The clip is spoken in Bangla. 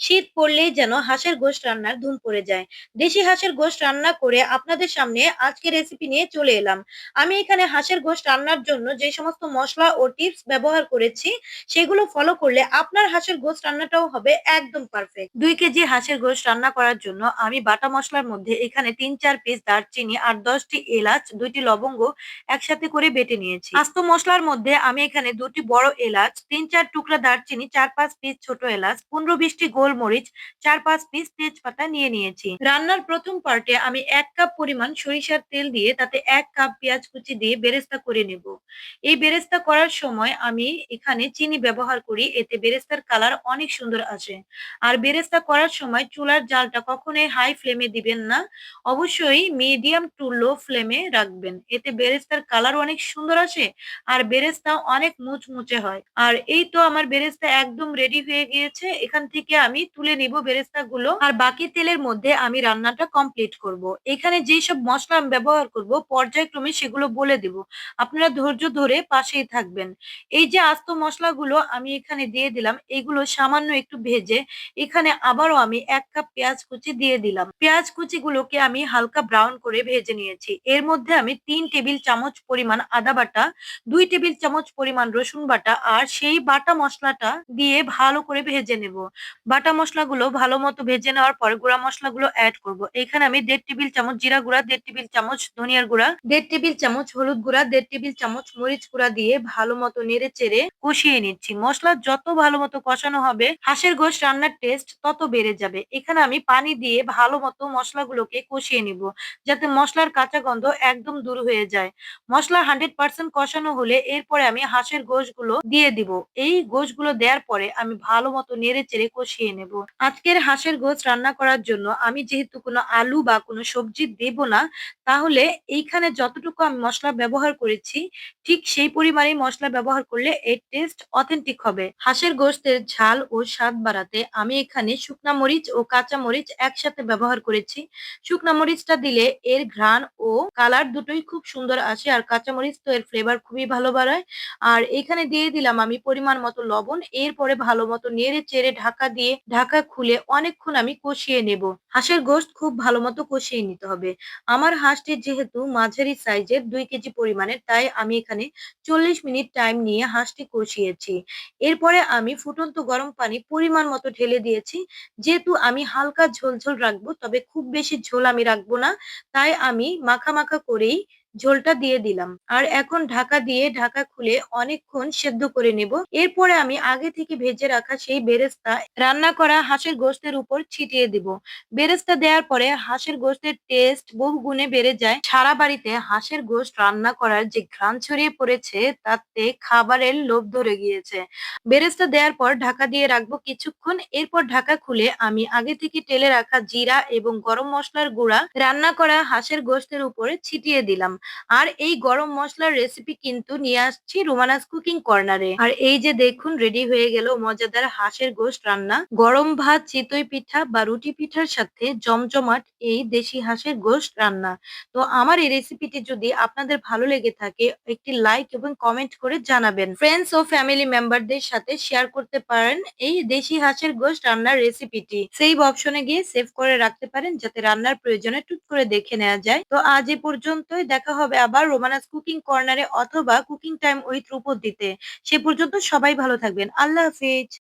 শীত পড়লেই যেন হাঁসের গোশত রান্নার ধুম পড়ে যায়। দেশি হাঁসের গোশত রান্না করে আপনাদের সামনে আজকে রেসিপি নিয়ে চলে এলাম। আমি এখানে হাঁসের গোশত রান্নার জন্য যে সমস্ত মশলা ও টিপস ব্যবহার করেছি, সেগুলো ফলো করলে আপনার হাঁসের গোশত রান্নাটাও হবে একদম পারফেক্ট দুই কেজি হাঁসের গোশত রান্না করার জন্য আমি বাটা মশলার মধ্যে এখানে তিন চার পিস দারচিনি আর দশটি এলাচ, দুইটি লবঙ্গ একসাথে করে বেটে নিয়েছি। আস্ত মশলার মধ্যে আমি এখানে দুটি বড় এলাচ, তিন চার টুকরা দারচিনি, চার পাঁচ পিস ছোট এলাচ, পনেরো বিশটি গোলমরিচ, চার পাঁচ পিস তেজপাতা নিয়ে নিয়েছি। রান্নার প্রথম পার্টে আমি এক কাপ পরিমাণ সরিষার তেল দিয়ে তাতে এক কাপ পেঁয়াজ কুচি দিয়ে বেরেস্তা করে নেব। এই বেরেস্তা করার সময় আমি এখানে চিনি ব্যবহার করি, এতে বেরেস্তার কালার অনেক সুন্দর আসে। আর বেরেস্তা করার সময় চুলার জালটা কখনোই হাই ফ্লেমে দিবেন না, অবশ্যই মিডিয়াম টু লো ফ্লেমে রাখবেন। এতে বেরেস্তার কালার অনেক সুন্দর আসে আর বেরেস্তা অনেক মুচমুচে হয়। আর এই তো আমার বেরেস্তা একদম রেডি হয়ে গিয়েছে, এখান থেকে আমি তুলে নিব বেরেস্তা গুলো আর বাকি তেলের মধ্যে আমি রান্নাটা কমপ্লিট করব। এখানে যেই সব মশলা আমি ব্যবহার করব, পর্যায়ক্রমে সেগুলো বলে দেব। আপনারা ধৈর্য ধরে পাশেই থাকবেন। এই যে আস্ত মশলাগুলো আমি এখানে দিয়ে দিলাম, এগুলো সামান্য একটু ভেজে এখানে আবারও আমি এক কাপ পেঁয়াজ কুচি দিয়ে দিলাম। পেঁয়াজ কুচি গুলোকে আমি হালকা ব্রাউন করে ভেজে নিয়েছি। এর মধ্যে আমি তিন টেবিল চামচ পরিমাণ আদা বাটা, দুই টেবিল চামচ পরিমাণ রসুন বাটা, আর সেই বাটা মশলাটা দিয়ে ভালো করে ভেজে নেব। বাটা মশলাগুলো ভালো মতো ভেজে নেওয়ার পর গুঁড়া মশলাগুলো অ্যাড করব। এখানে আমি দেড় টেবিল চামচ জিরা গুঁড়া, দেড় টেবিল চামচ ধনিয়ার গুঁড়া, দেড় টেবিল চামচ হলুদ গুঁড়া, দেড় টেবিল চামচ মরিচ গুঁড়া দিয়ে ভালো মতো নেড়ে চেড়ে কষিয়ে নিচ্ছি। মশলা যত ভালো মতো কষানো হবে, হাঁসের গোশ রান্নার টেস্ট তত বেড়ে যাবে। এখানে আমি পানি দিয়ে ভালো মতো মশলাগুলোকে কষিয়ে নিব, যাতে মশলার কাঁচা গন্ধ একদম দূর হয়ে যায়। মশলা হান্ড্রেড পার্সেন্ট কষানো হলে এরপরে আমি হাঁসের গোশগুলো দিয়ে দিব। এই গোশগুলো দেওয়ার পরে আমি ভালো মতো নেড়ে চেড়ে কষিয়ে নেব। আজকের হাঁসের গোশ রান্না করার জন্য আমি যেহেতু কোনো আলু বা কোনো সবজি দেব না, তাহলে এইখানে যতটুকু আমি মশলা ব্যবহার করেছি, ঠিক সেই পরিমাণে মশলা ব্যবহার করলে এর টেস্ট অথেন্টিক হবে। হাঁসের গোশতের ঝাল ও স্বাদ বাড়াতে আমি এখানে শুকনা মরিচ ও কাঁচা মরিচ একসাথে ব্যবহার করেছি। শুকনা মরিচটা দিলে এর ঘ্রাণ ও কালার দুটোই খুব সুন্দর আসে আর কাঁচা মরিচ তো এর ফ্লেভার খুবই ভালো বাড়ায়। আর এখানে দিয়ে দিলাম আমি পরিমাণ মতো লবণ, এরপরে ভালো মতো নেড়ে চেড়ে ঢাকা দিয়ে ঢাকা খুলে অনেকক্ষণ আমি কষিয়ে নেব। হাঁসের গোস্ত খুব ভালো মতো কষিয়ে নিতে হবে। আমার হাঁসটি যেহেতু মাঝারি সাইজের দুই কেজি পরিমাণের, তাই আমি এখানে চল্লিশ মিনিট টাইম নিয়ে হাঁসটি কষিয়েছি। এরপরে আমি ফুটন্ত গরম পানি পরিমাণ মতো ঢেলে দিয়েছি। যেহেতু আমি হালকা ঝোল ঝোল রাখব, তবে খুব বেশি ঝোল আমি রাখব না। তাই আমি মাখা মাখা করেই ঝোলটা দিয়ে দিলাম। আর এখন ঢাকা দিয়ে ঢাকা খুলে অনেকক্ষণ সেদ্ধ করে নেব। এরপরে আমি আগে থেকে ভেজে রাখা সেই বেরেস্তা রান্না করা হাঁসের গোস্তের উপর ছিটিয়ে দিব। বেরেস্তা দেওয়ার পরে হাঁসের গোস্তের টেস্ট বহু গুণে বেড়ে যায়। সারা বাড়িতে হাঁসের গোস্ত রান্না করার যে ঘ্রাণ ছড়িয়ে পড়েছে, তাতে খাবারের লোভ ধরে গিয়েছে। বেরেস্তা দেওয়ার পর ঢাকা দিয়ে রাখব কিছুক্ষণ। এরপর ঢাকা খুলে আমি আগে থেকে টেলে রাখা জিরা এবং গরম মশলার গুঁড়া রান্না করা হাঁসের গোস্তের উপরে ছিটিয়ে দিলাম। আর এই গরম মশলার রেসিপি কিন্তু নিয়ে আসছি রোমানাস কুকিং কর্নারে আর এই যে দেখুন রেডি হয়ে গেল মজাদার হাঁসের গোস্ত রান্না। গরম ভাত, চিতই পিঠা বা রুটি পিঠার সাথে জমজমাট এই দেশি হাঁসের গোস্ত রান্না। তো আমার এই রেসিপিটি যদি আপনাদের ভালো লেগে থাকে, একটি লাইক এবং কমেন্ট করে জানাবেন। ফ্রেন্ডস ও ফ্যামিলি মেম্বারদের সাথে শেয়ার করতে পারেন এই দেশি হাঁসের গোস্ত রান্নার রেসিপিটি সেভ অপশনে গিয়ে সেভ করে রাখতে পারেন, যাতে রান্নার প্রয়োজনে টুক করে দেখে নেওয়া যায়। তো আজ এ পর্যন্তই দেখা হবে আবার রোমানাস কুকিং কর্নারে অথবা কুকিং টাইম উইথ রূপদিতে সে পর্যন্ত সবাই ভালো থাকবেন। আল্লাহ হাফিজ।